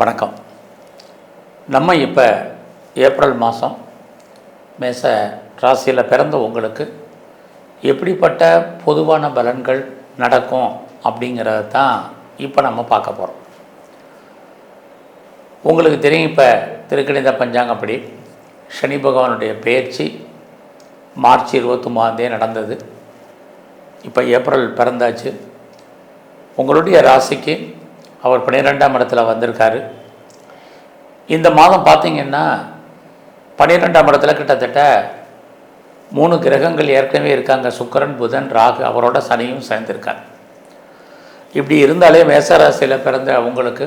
வணக்கம். நம்ம இப்போ ஏப்ரல் மாதம் மேச ராசியில் பிறந்த உங்களுக்கு எப்படிப்பட்ட பொதுவான பலன்கள் நடக்கும் அப்படிங்கிறத தான் இப்போ நம்ம பார்க்க போகிறோம் உங்களுக்கு தெரியும் இப்போ திருக்கணித பஞ்சாங்கப்படி சனி பகவானுடைய பெயர்ச்சி மார்ச் இருபத்தொம்போதாந்தே நடந்தது. இப்போ ஏப்ரல் பிறந்தாச்சு. உங்களுடைய ராசிக்கு அவர் பன்னிரெண்டாம் இடத்துல வந்திருக்காரு. இந்த மாதம் பார்த்திங்கன்னா பன்னிரெண்டாம் இடத்துல கிட்டத்தட்ட மூணு கிரகங்கள் ஏற்கனவே இருக்காங்க. சுக்கரன் புதன் ராகு அவரோட சனியும் சேர்ந்திருக்காங்க. இப்படி இருந்தாலே மேசராசியில் பிறந்த உங்களுக்கு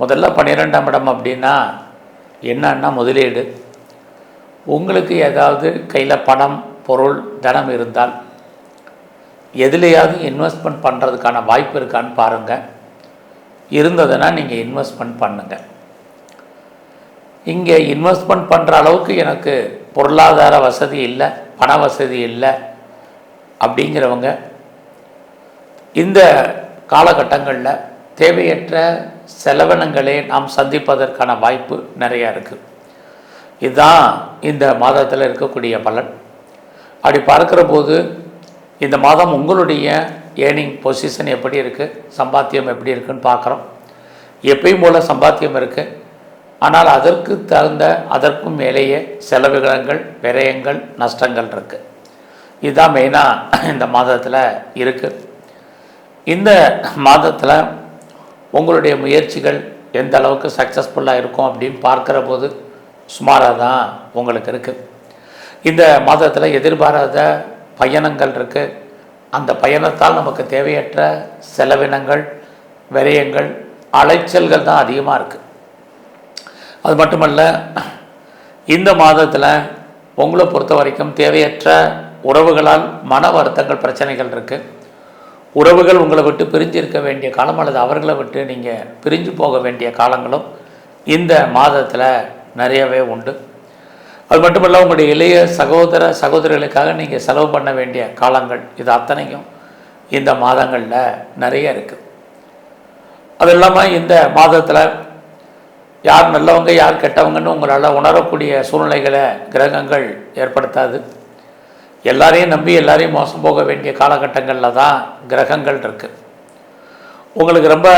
முதல்ல பன்னிரெண்டாம் இடம் அப்படின்னா என்னன்னா முதலீடு. உங்களுக்கு ஏதாவது கையில் பணம் பொருள் தனம் இருந்தால் எதுலையாவது இன்வெஸ்ட்மெண்ட் பண்ணுறதுக்கான வாய்ப்பு இருக்கான்னு பாருங்கள் இருந்ததுன்னா நீங்கள் இன்வெஸ்ட்மெண்ட் பண்ணுங்கள் இங்கே இன்வெஸ்ட்மெண்ட் பண்ணுற அளவுக்கு எனக்கு பொருளாதார வசதி இல்லை பண வசதி இல்லை அப்படிங்கிறவங்க இந்த காலகட்டங்களில் தேவையற்ற செலவினங்களை நாம் சந்திப்பதற்கான வாய்ப்பு நிறையா இருக்குது இதுதான் இந்த மாதத்தில் இருக்கக்கூடிய பலன். அப்படி பார்க்குற போது இந்த மாதம் உங்களுடைய ஏர்னிங் பொசிஷன் எப்படி இருக்குது சம்பாத்தியம் எப்படி இருக்குன்னு பார்க்குறோம். எப்பயும் போல் சம்பாத்தியம் இருக்குது ஆனால் அதற்கு தகுந்த அதற்கும் மேலேயே செலவுகளங்கள் விரயங்கள் நஷ்டங்கள் இருக்குது இதுதான் மெயினாக இந்த மாதத்தில் இருக்குது இந்த மாதத்தில் உங்களுடைய முயற்சிகள் எந்த அளவுக்கு சக்ஸஸ்ஃபுல்லாக இருக்கும் அப்படின்னு பார்க்குற போது சுமாராக தான் உங்களுக்கு இருக்குது இந்த மாதத்தில் எதிர்பாராத பயணங்கள் இருக்குது அந்த பயணத்தால் நமக்கு தேவையற்ற செலவினங்கள் விரயங்கள் அலைச்சல்கள் தான் அதிகமாக இருக்குது அது மட்டுமல்ல இந்த மாதத்தில் உங்களை பொறுத்த வரைக்கும் தேவையற்ற உறவுகளால் மன வருத்தங்கள் பிரச்சனைகள் இருக்குது உறவுகள் உங்களை விட்டு பிரிஞ்சு இருக்க வேண்டிய காலம் அல்லது அவர்களை விட்டு நீங்கள் பிரிஞ்சு போக வேண்டிய காலங்களும் இந்த மாதத்தில் நிறையவே உண்டு. அது மட்டுமல்ல உங்களுடைய இளைய சகோதர சகோதரிகளுக்காக நீங்கள் செலவு பண்ண வேண்டிய காலங்கள் இது அத்தனையும் இந்த மாதங்களில் நிறைய இருக்குது அது இல்லாமல் இந்த மாதத்தில் யார் நல்லவங்க யார் கெட்டவங்கன்னு உங்களால் உணரக்கூடிய சூழ்நிலைகளை கிரகங்கள் ஏற்படுத்தாது. எல்லாரையும் நம்பி எல்லாரையும் மோசம் போக வேண்டிய காலகட்டங்களில் தான் கிரகங்கள் இருக்குது உங்களுக்கு ரொம்ப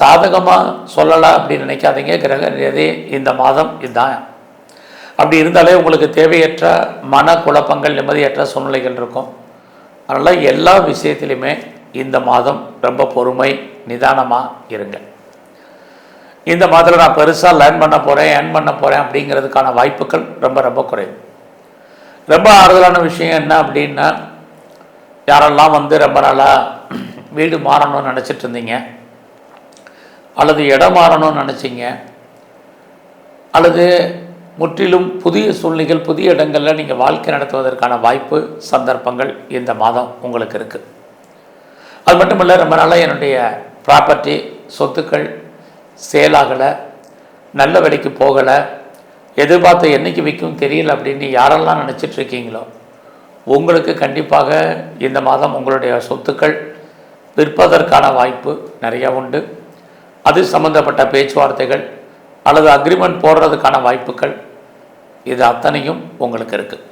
சாதகமாக சொல்லலாம் அப்படின்னு நினைக்காதீங்க. கிரக ரீதி இந்த மாதம் இதுதான். அப்படி இருந்தாலே உங்களுக்கு தேவையற்ற மன குழப்பங்கள் நிம்மதியற்ற சூழ்நிலைகள் இருக்கும். அதனால் எல்லா விஷயத்திலையுமே இந்த மாதம் ரொம்ப பொறுமை நிதானமாக இருங்க. இந்த மாதத்தில் நான் பெருசாக லேர்ன் பண்ண போகிறேன் ஏர்ன் பண்ண போகிறேன் அப்படிங்கிறதுக்கான வாய்ப்புகள் ரொம்ப ரொம்ப குறைவு. ரொம்ப ஆறுதலான விஷயம் என்ன அப்படின்னா யாரெல்லாம் வந்து ரொம்ப நாளாக வீடு மாறணும்னு நினச்சிட்டு இருந்தீங்க அல்லது இடம் மாறணும்னு நினச்சிங்க அல்லது முற்றிலும் புதிய சூழ்நிலைகள் புதிய இடங்களில் நீங்கள் வாழ்க்கை நடத்துவதற்கான வாய்ப்பு சந்தர்ப்பங்கள் இந்த மாதம் உங்களுக்கு இருக்குது அது மட்டும் இல்லை ரொம்ப நாளாக என்னுடைய ப்ராப்பர்ட்டி சொத்துக்கள் சேலாகலை நல்ல விலைக்கு போகலை எதிர்பார்த்த என்னைக்கு விற்கும் தெரியல அப்படின்னு யாரெல்லாம் நினச்சிட்ருக்கீங்களோ உங்களுக்கு கண்டிப்பாக இந்த மாதம் உங்களுடைய சொத்துக்கள் விற்பதற்கான வாய்ப்பு நிறையா உண்டு. அது சம்மந்தப்பட்ட பேச்சுவார்த்தைகள் அல்லது அக்ரிமெண்ட் போடுறதுக்கான வாய்ப்புகள் இது அத்தனையும் உங்களுக்கு இருக்குது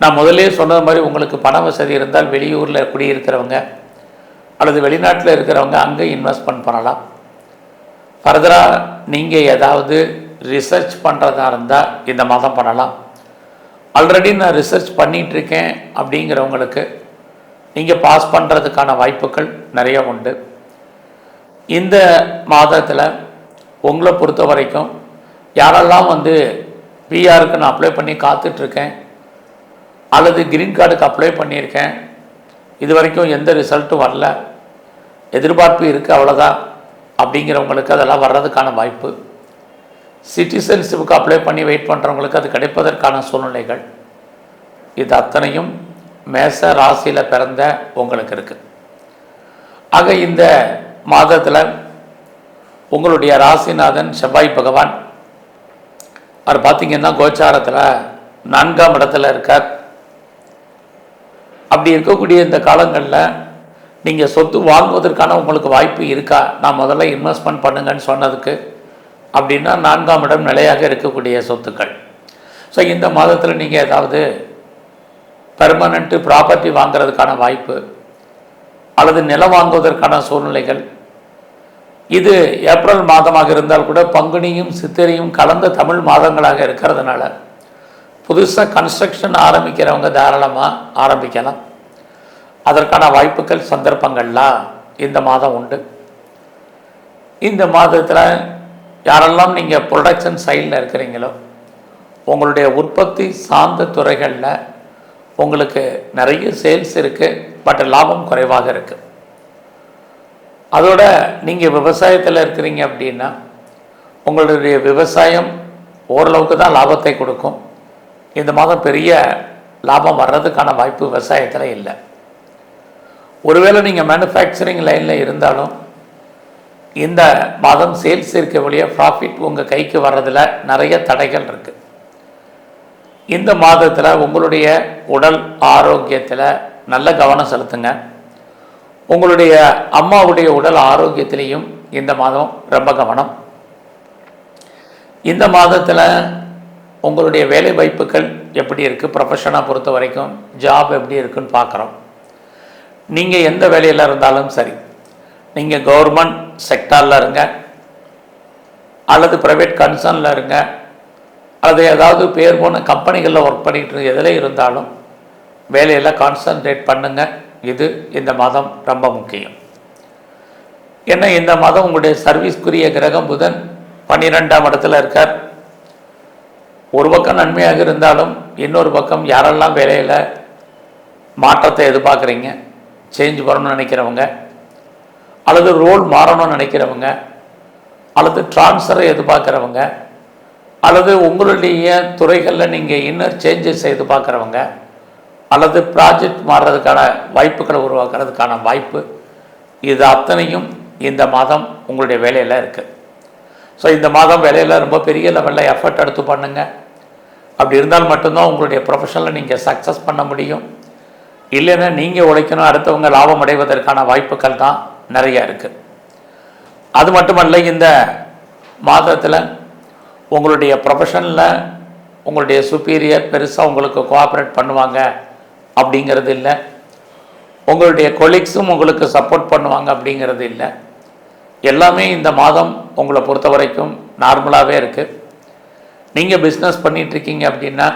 நான் முதலே சொன்னது மாதிரி உங்களுக்கு பண வசதி இருந்தால் வெளியூரில் குடியிருக்கிறவங்க அல்லது வெளிநாட்டில் இருக்கிறவங்க அங்கே இன்வெஸ்ட்மெண்ட் பண்ணலாம். ஃபர்தராக நீங்கள் ஏதாவது ரிசர்ச் பண்ணுறதா இருந்தால் இந்த மாதம் பண்ணலாம். ஆல்ரெடி நான் ரிசர்ச் பண்ணிகிட்ருக்கேன் அப்படிங்கிறவங்களுக்கு நீங்கள் பாஸ் பண்ணுறதுக்கான வாய்ப்புகள் நிறைய உண்டு. இந்த மாதத்தில் உங்களை பொறுத்த வரைக்கும் யாரெல்லாம் வந்து பிஆருக்கு நான் அப்ளை பண்ணி காத்துட்ருக்கேன். அல்லது கிரீன் கார்டுக்கு அப்ளை பண்ணியிருக்கேன். இது வரைக்கும் எந்த ரிசல்ட்டும் வரல. எதிர்பார்ப்பு இருக்குது அவ்வளோதான் அப்படிங்கிறவங்களுக்கு அதெல்லாம் வர்றதுக்கான வாய்ப்பு. சிட்டிசன்ஷிப்புக்கு அப்ளை பண்ணி வெயிட் பண்ணுறவங்களுக்கு அது கிடைப்பதற்கான சூழ்நிலைகள். இது அத்தனையும் மேச ராசியில் பிறந்த உங்களுக்கு இருக்குது ஆக இந்த மாதத்தில் உங்களுடைய ராசிநாதன் செவ்வாய் பகவான் அவர் பார்த்தீங்கன்னா கோச்சாரத்தில் நான்காம் இடத்துல இருக்கார். அப்படி இருக்கக்கூடிய இந்த காலங்களில் நீங்கள் சொத்து வாங்குவதற்கான உங்களுக்கு வாய்ப்பு இருக்கா? நான் முதல்ல இன்வெஸ்ட்மெண்ட் பண்ணுங்கன்னு சொன்னதுக்கு அப்படின்னா நான்காம் இடம் நிலையாக இருக்கக்கூடிய சொத்துக்கள். ஸோ இந்த மாதத்தில் நீங்கள் ஏதாவது பெர்மனண்ட்டு ப்ராப்பர்ட்டி வாங்குறதுக்கான வாய்ப்பு அல்லது நிலம் வாங்குவதற்கான சூழ்நிலைகள் இது ஏப்ரல் மாதமாக இருந்தால் கூட பங்குனியும் சித்திரையும் கலந்த தமிழ் மாதங்களாக இருக்கிறதுனால புதுசாக கன்ஸ்ட்ரக்ஷன் ஆரம்பிக்கிறவங்க தாராளமாக ஆரம்பிக்கலாம். அதற்கான வாய்ப்புகள் சந்தர்ப்பங்கள்லாம் இந்த மாதம் உண்டு. இந்த மாதத்தில் யாரெல்லாம் நீங்கள் ப்ரொடக்ஷன் சைடில் இருக்கிறீங்களோ உங்களுடைய உற்பத்தி சார்ந்த துறைகளில் உங்களுக்கு நிறைய சேல்ஸ் இருக்குது பட் லாபம் குறைவாக இருக்குது அதோட நீங்கள் விவசாயத்தில் இருக்கிறீங்க அப்படின்னா உங்களுடைய விவசாயம் ஓரளவுக்கு தான் லாபத்தை கொடுக்கும். இந்த மாதம் பெரிய லாபம் வர்றதுக்கான வாய்ப்பு விவசாயத்தில் இல்லை. ஒருவேளை நீங்கள் மேனுஃபேக்சரிங் லைனில் இருந்தாலும் இந்த மாதம் சேல்ஸ் இருக்க வழியாக ப்ராஃபிட் உங்கள் கைக்கு வர்றதில் நிறைய தடைகள் இருக்குது இந்த மாதத்தில் உங்களுடைய உடல் ஆரோக்கியத்தில் நல்ல கவனம் செலுத்துங்க. உங்களுடைய அம்மாவுடைய உடல் ஆரோக்கியத்திலையும் இந்த மாதம் ரொம்ப கவனம். இந்த மாதத்தில் உங்களுடைய வேலை வாய்ப்புகள் எப்படி இருக்குது ப்ரொஃபஷனாக பொறுத்த வரைக்கும் ஜாப் எப்படி இருக்குன்னு பார்க்குறோம் நீங்கள் எந்த வேலையில் இருந்தாலும் சரி நீங்கள் கவர்மெண்ட் செக்டாரில் இருங்க அல்லது ப்ரைவேட் கன்சர்னில் இருங்க அல்லது ஏதாவது பேர் போன கம்பெனிகளில் ஒர்க் பண்ணிகிட்டு எதில் இருந்தாலும் வேலையெல்லாம் கான்சன்ட்ரேட் பண்ணுங்கள் இது இந்த மாதம் ரொம்ப முக்கியம். ஏன்னா இந்த மாதம் உங்களுடைய சர்வீஸ்க்குரிய கிரகம் புதன் பன்னிரெண்டாம் இடத்துல இருக்கார். ஒரு பக்கம் நன்மையாக இருந்தாலும் இன்னொரு பக்கம் யாரெல்லாம் வேலையில் மாற்றத்தை எதிர்பார்க்குறீங்க சேஞ்ச் பண்ணணும்னு நினைக்கிறவங்க அல்லது ரோல் மாறணும்னு நினைக்கிறவங்க அல்லது டிரான்ஸ்ஃபரை எதிர்பார்க்குறவங்க அல்லது உங்களுடைய துறைகளில் நீங்கள் இன்னர் சேஞ்சஸ் எதிர்பார்க்குறவங்க அல்லது ப்ராஜெக்ட் மாறுறதுக்கான வாய்ப்புகளை உருவாக்குறதுக்கான வாய்ப்பு. இது அத்தனையும் இந்த மாதம் உங்களுடைய வேலையில் இருக்குது ஸோ இந்த மாதம் வேலையில் ரொம்ப பெரிய லெவலில் எஃபர்ட் எடுத்து பண்ணுங்கள் அப்படி இருந்தால் மட்டும்தான் உங்களுடைய ப்ரொஃபஷனில் நீங்கள் சக்ஸஸ் பண்ண முடியும். இல்லைன்னா நீங்கள் உழைக்கணும் அடுத்தவங்க லாபம் அடைவதற்கான வாய்ப்புகள் தான் நிறையா இருக்குது அது மட்டுமல்ல இந்த மாதத்தில் உங்களுடைய ப்ரொஃபஷனில் உங்களுடைய சுப்பீரியர் பெருசாக உங்களுக்கு கோஆப்ரேட் பண்ணுவாங்க. அப்படிங்கிறது இல்லை. உங்களுடைய கொலீக்ஸும் உங்களுக்கு சப்போர்ட் பண்ணுவாங்க அப்படிங்கிறது இல்லை. எல்லாமே இந்த மாதம் உங்களை பொறுத்த வரைக்கும் நார்மலாகவே இருக்குது நீங்கள் பிஸ்னஸ் பண்ணிகிட்ருக்கீங்க அப்படின்னா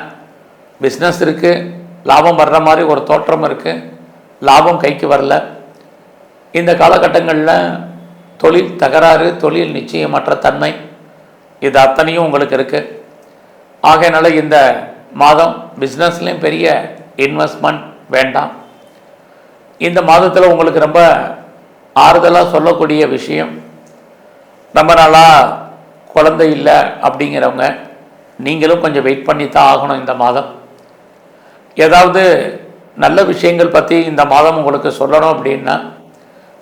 பிஸ்னஸ் இருக்குது லாபம் வர்ற மாதிரி ஒரு தோற்றம் இருக்குது லாபம் கைக்கு வரல. இந்த காலகட்டங்களில் தொழில் தகராறு தொழில் நிச்சயமற்ற தன்மை இது அத்தனையும் உங்களுக்கு இருக்குது ஆகையினால இந்த மாதம் பிஸ்னஸ்லேயும் பெரிய இன்வெஸ்ட்மெண்ட் வேண்டாம். இந்த மாதத்தில் உங்களுக்கு ரொம்ப ஆறுதலாக சொல்லக்கூடிய விஷயம் ரொம்ப நாளாக குழந்தை இல்லை அப்படிங்கிறவங்க நீங்களும் கொஞ்சம் வெயிட் பண்ணி தான் ஆகணும் இந்த மாதம். ஏதாவது நல்ல விஷயங்கள் பற்றி இந்த மாதம் உங்களுக்கு சொல்லணும் அப்படின்னா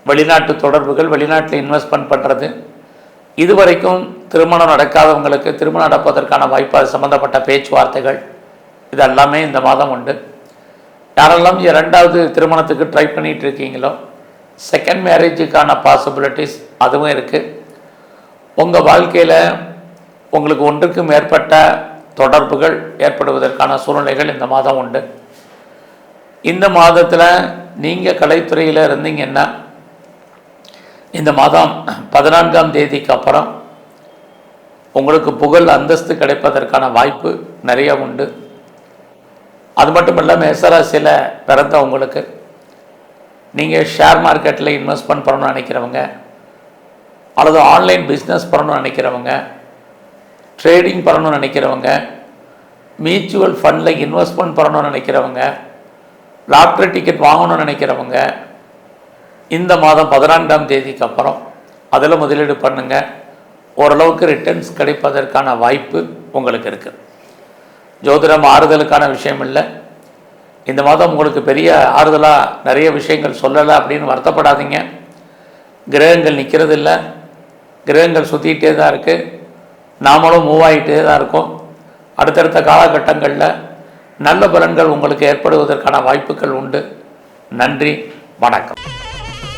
வெளிநாட்டு தொடர்புகள் வெளிநாட்டில் இன்வெஸ்ட்மெண்ட் பண்ணுறது இதுவரைக்கும் திருமணம் நடக்காதவங்களுக்கு திருமணம் நடப்பதற்கான வாய்ப்பு அது சம்மந்தப்பட்ட பேச்சுவார்த்தைகள் இது எல்லாமே இந்த மாதம் உண்டு. யாரெல்லாம் இரண்டாவது திருமணத்துக்கு ட்ரை பண்ணிகிட்டு இருக்கீங்களோ செகண்ட் மேரேஜுக்கான பாசிபிலிட்டிஸ் அதுவும் இருக்குது உங்கள் வாழ்க்கையில் உங்களுக்கு ஒன்றுக்கு மேற்பட்ட தொடர்புகள் ஏற்படுவதற்கான சூழ்நிலைகள் இந்த மாதம் உண்டு. இந்த மாதத்தில் நீங்கள் கலைத்துறையில் இருந்தீங்கன்னா இந்த மாதம் பதினான்காம் தேதிக்கு அப்புறம் உங்களுக்கு புகழ் அந்தஸ்து கிடைப்பதற்கான வாய்ப்பு நிறைய உண்டு. அது மட்டும் இல்லை மேசராசியில் பிறந்த உங்களுக்கு நீங்கள் ஷேர் மார்க்கெட்டில் இன்வெஸ்ட்மெண்ட் பண்ணணும்னு நினைக்கிறவங்க அல்லது ஆன்லைன் பிஸ்னஸ் பண்ணணும்னு நினைக்கிறவங்க ட்ரேடிங் பண்ணணும்னு நினைக்கிறவங்க மியூச்சுவல் ஃபண்டில் இன்வெஸ்ட்மெண்ட் பண்ணணும்னு நினைக்கிறவங்க லாட்ரி டிக்கெட் வாங்கணும்னு நினைக்கிறவங்க இந்த மாதம் பதினான்காம் தேதிக்கு அப்புறம் அதில் முதலீடு பண்ணுங்கள் ஓரளவுக்கு ரிட்டர்ன்ஸ் கிடைப்பதற்கான வாய்ப்பு உங்களுக்கு இருக்குது ஜோதிடம் ஆறுதலுக்கான விஷயம் இல்லை. இந்த மாதம் உங்களுக்கு பெரிய ஆறுதலாக நிறைய விஷயங்கள் சொல்லலை அப்படின்னு வருத்தப்படாதீங்க. கிரகங்கள் நிற்கிறது இல்லை கிரகங்கள் சுற்றிக்கிட்டே தான் இருக்குது நாமளும் மூவ் ஆகிட்டே தான் இருக்கோம். அடுத்தடுத்த காலகட்டங்களில் நல்ல பலன்கள் உங்களுக்கு ஏற்படுவதற்கான வாய்ப்புகள் உண்டு. நன்றி. வணக்கம்.